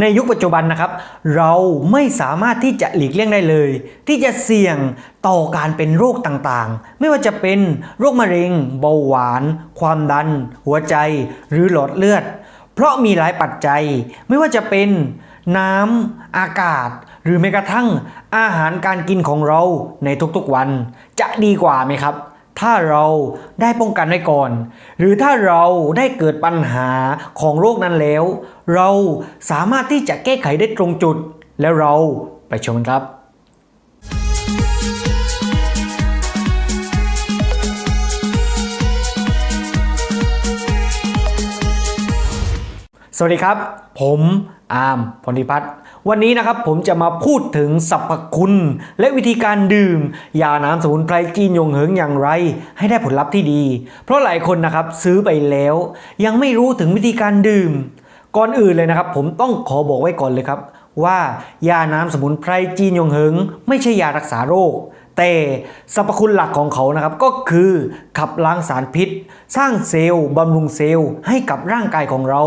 ในยุคปัจจุบันนะครับ เราไม่สามารถที่จะหลีกเลี่ยงได้เลย ที่จะเสี่ยงต่อการเป็นโรคต่างๆ ไม่ว่าจะเป็นโรคมะเร็ง เบาหวาน ความดัน หัวใจ หรือหลอดเลือด เพราะมีหลายปัจจัย ไม่ว่าจะเป็นน้ำอากาศ หรือแม้กระทั่งอาหารการกินของเราในทุกๆวัน จะดีกว่าไหมครับ ถ้าเราได้ป้องกันไว้ก่อน หรือถ้าเราได้เกิดปัญหาของโรคนั้นแล้ว เราสามารถที่จะแก้ไขได้ตรงจุด แล้วเราไปชมกันครับสวัสดีครับ ผมอาร์มพรทิพัฒน์ วันนี้นะครับผมจะมาพูดถึงสรรพคุณ และวิธีการดื่ม ยาน้ำสมุนไพรจีนยงเหิงอย่างไร ให้ได้ผลลัพธ์ที่ดี เพราะหลายคนนะครับซื้อไปแล้ว ยังไม่รู้ถึงวิธีการดื่ม ก่อนอื่นเลยนะครับ ผมต้องขอบอกไว้ก่อนเลยครับ ว่ายาน้ำสมุนไพรจีนยงเหิง ไม่ใช่ยารักษาโรคแต่สรรพคุณหลักของเขานะครับก็คือขับล้างสารพิษ สร้างเซลล์บำรุงเซลล์ให้กับร่างกายของเรา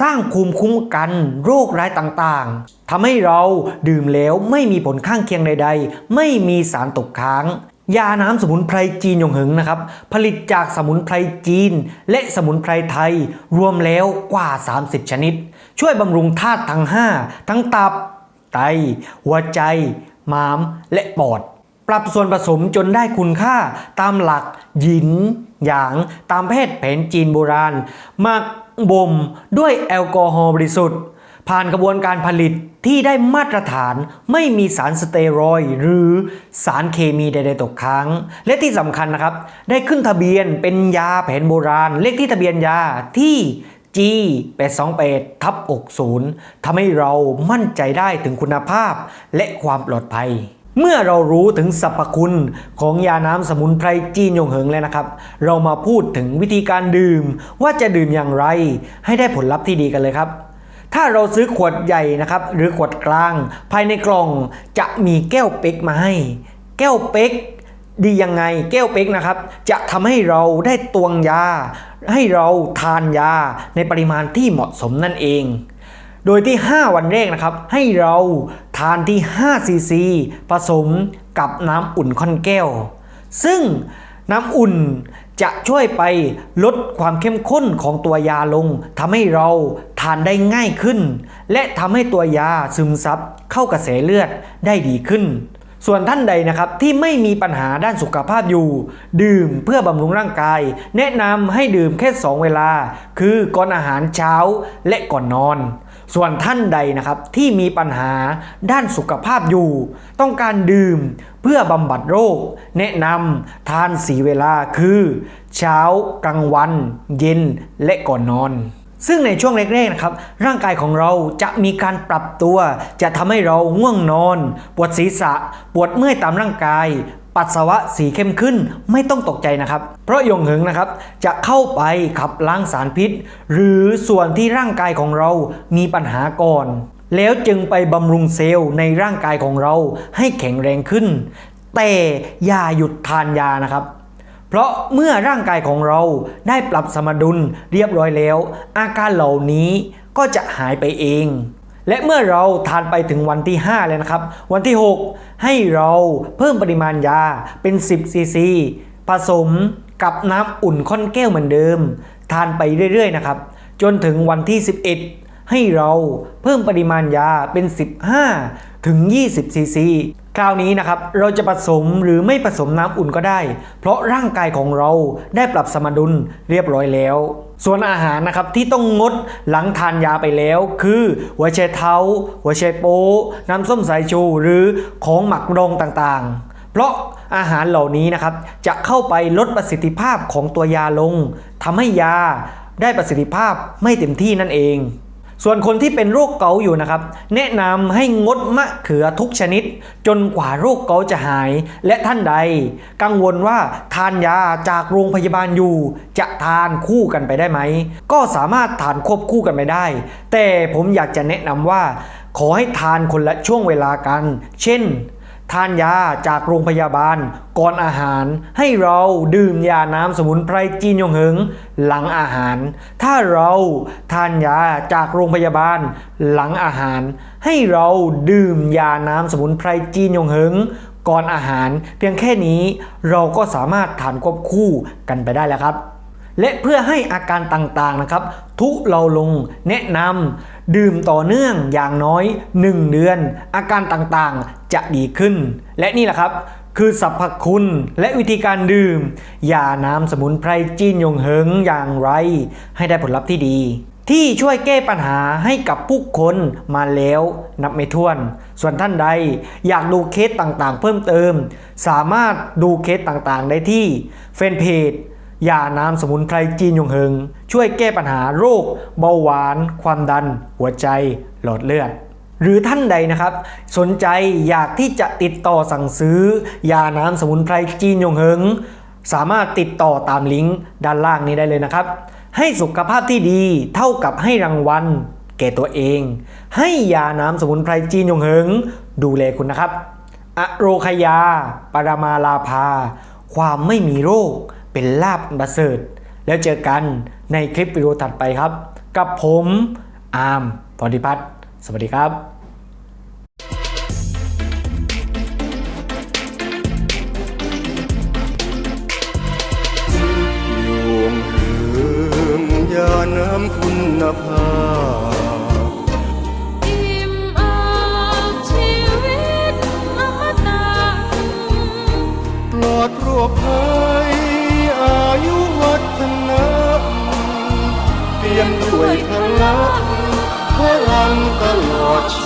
สร้างภูมิคุ้มกันโรคร้ายต่างๆทำให้เราดื่มแล้วไม่มีผลข้างเคียงใด ๆ ไม่มีสารตกค้าง ยาน้ำสมุนไพรจีนยงหิงนะครับ ผลิตจากสมุนไพรจีน และสมุนไพรไทย รวมแล้วกว่า 30 ชนิด ช่วยบำรุงธาตุทั้ง 5 ทั้งตับ ไต หัวใจ ม้าม และปอด ปรับส่วนผสมจนได้คุณค่าตามหลักหยินหยาง ตามแพทย์แผนจีนโบราณมัก บ่มด้วยแอลกอฮอล์บริสุทธิ์ ผ่านกระบวนการผลิตที่ได้มาตรฐานไม่มีสารสเตียรอยหรือสารเคมีใดๆตกค้าง และที่สำคัญนะครับ ได้ขึ้นทะเบียนเป็นยาแผนโบราณ เลขที่ทะเบียนยาที่ G 828ทับ60ทำให้เรามั่นใจได้ถึงคุณภาพและความปลอดภัย เมื่อเรารู้ถึงสรรพคุณของยาน้ำสมุนไพรจีนยงเหิงแล้วนะครับ เรามาพูดถึงวิธีการดื่ม ว่าจะดื่มอย่างไร ให้ได้ผลลัพธ์ที่ดีกันเลยครับ ถ้าเราซื้อขวดใหญ่นะครับ หรือขวดกลาง ภายในกล่องจะมีแก้วเป๊กมาให้ แก้วเป๊กดียังไงแก้วเป๊กนะครับ จะทำให้เราได้ตวงยา ให้เราทานยาในปริมาณที่เหมาะสมนั่นเอง โดยที่ 5 วันแรกนะครับ ให้เรา ทานที่5ซีซีผสมกับน้ำอุ่นค่อนแก้ว ซึ่งน้ำอุ่นจะช่วยไปลดความเข้มข้นของตัวยาลงทำให้เราทานได้ง่ายขึ้น และทำให้ตัวยาซึมซับเข้ากระแสเลือดได้ดีขึ้น ส่วนท่านใดนะครับที่ไม่มีปัญหาด้านสุขภาพอยู่ ดื่มเพื่อบำรุงร่างกาย แนะนำให้ดื่มแค่ 2 เวลา คือก่อนอาหารเช้าและก่อนนอน ส่วนท่านใดนะครับที่มีปัญหาด้านสุขภาพอยู่ ต้องการดื่มเพื่อบำบัดโรค แนะนำทานสีเวลาคือ เช้ากลางวัน เย็นและก่อนนอนซึ่งในช่วงแรกๆนะครับ ร่างกายของเราจะมีการปรับตัว จะทำให้เราง่วงนอน ปวดศีรษะ ปวดเมื่อยตามร่างกาย ปัสสาวะสีเข้มขึ้นไม่ต้องตกใจนะครับ เพราะยงเหิงนะครับจะเข้าไปขับล้างสารพิษ หรือส่วนที่ร่างกายของเรามีปัญหาก่อน แล้วจึงไปบำรุงเซลล์ในร่างกายของเราให้แข็งแรงขึ้น แต่อย่าหยุดทานยานะครับเพราะเมื่อร่างกายของเราได้ปรับสมดุลเรียบร้อยแล้ว อาการเหล่านี้ก็จะหายไปเอง และเมื่อเราทานไปถึงวันที่ 5 แล้วนะครับ วันที่ 6 ให้เราเพิ่มปริมาณยาเป็น 10 ซีซี ผสมกับน้ำอุ่นค่อนแก้วเหมือนเดิม ทานไปเรื่อยๆนะครับ จนถึงวันที่ 11 ให้เราเพิ่มปริมาณยาเป็น 15 ถึง 20 ซีซีคราวนี้นะครับเราจะผสมหรือไม่ผสมน้ำอุ่นก็ได้ เพราะร่างกายของเราได้ปรับสมดุลเรียบร้อยแล้ว ส่วนอาหารนะครับที่ต้องงดหลังทานยาไปแล้ว คือหัวไชเท้า หัวไชโป๊น้ำส้มสายชูหรือของหมักดองต่างๆ เพราะอาหารเหล่านี้นะครับจะเข้าไปลดประสิทธิภาพของตัวยาลงทำให้ยาได้ประสิทธิภาพไม่เต็มที่นั่นเอง ส่วนคนที่เป็นโรคเกาต์อยู่นะครับ แนะนำให้งดมะเขือทุกชนิด จนกว่าโรคเกาต์จะหาย และท่านใด กังวลว่าทานยาจากโรงพยาบาลอยู่ จะทานคู่กันไปได้ไหม ก็สามารถทานควบคู่กันไปได้ แต่ผมอยากจะแนะนำว่า ขอให้ทานคนละช่วงเวลากัน เช่น ทานยาจากโรงพยาบาล ก่อนอาหาร ให้เราดื่มยาน้ำสมุนไพรจีนยงเหิง หลังอาหาร ถ้าเราทานยาจากโรงพยาบาล หลังอาหาร ให้เราดื่มยาน้ำสมุนไพรจีนยงเหิง ก่อนอาหาร เพียงแค่นี้เราก็สามารถทานควบคู่กันไปได้แล้วครับ และเพื่อให้อาการต่างๆนะครับ ทุเราลงแนะนำ ดื่มต่อเนื่องอย่างน้อย 1 เดือน อาการต่างๆจะดีขึ้น และนี่แหละครับคือสรรพคุณและวิธีการดื่มยาน้ำสมุนไพรจีนยงเหิงอย่างไร ให้ได้ผลลัพธ์ที่ดี ที่ช่วยแก้ปัญหาให้กับผู้คนมาแล้วนับไม่ถ้วน ส่วนท่านใดอยากดูเคสต่างๆ เพิ่มเติม สามารถดูเคสต่างๆ ได้ที่แฟนเพจ ยาน้ำสมุนไพรจีนยงเหิงช่วยแก้ปัญหาโรคเบาหวาน ความดัน หัวใจ หลอดเลือด หรือท่านใดนะครับ สนใจอยากที่จะติดต่อสั่งซื้อ ยาน้ำสมุนไพรจีนยงเหิงสามารถติดต่อตามลิงก์ด้านล่างนี้ได้เลยนะครับ ให้สุขภาพที่ดีเท่ากับให้รางวัลแก่ตัวเอง ให้ยาน้ำสมุนไพรจีนยงเหิงดูแลคุณนะครับ อโรคยา ปรมาลาภา ความไม่มีโรค เป็นลาบประเสริฐ แล้วเจอกันในคลิปวิดีโอถัดไปครับ กับผมอาร์มพรทิพัฒน์สวัสดีครับนภา พลังพลังตลอดชี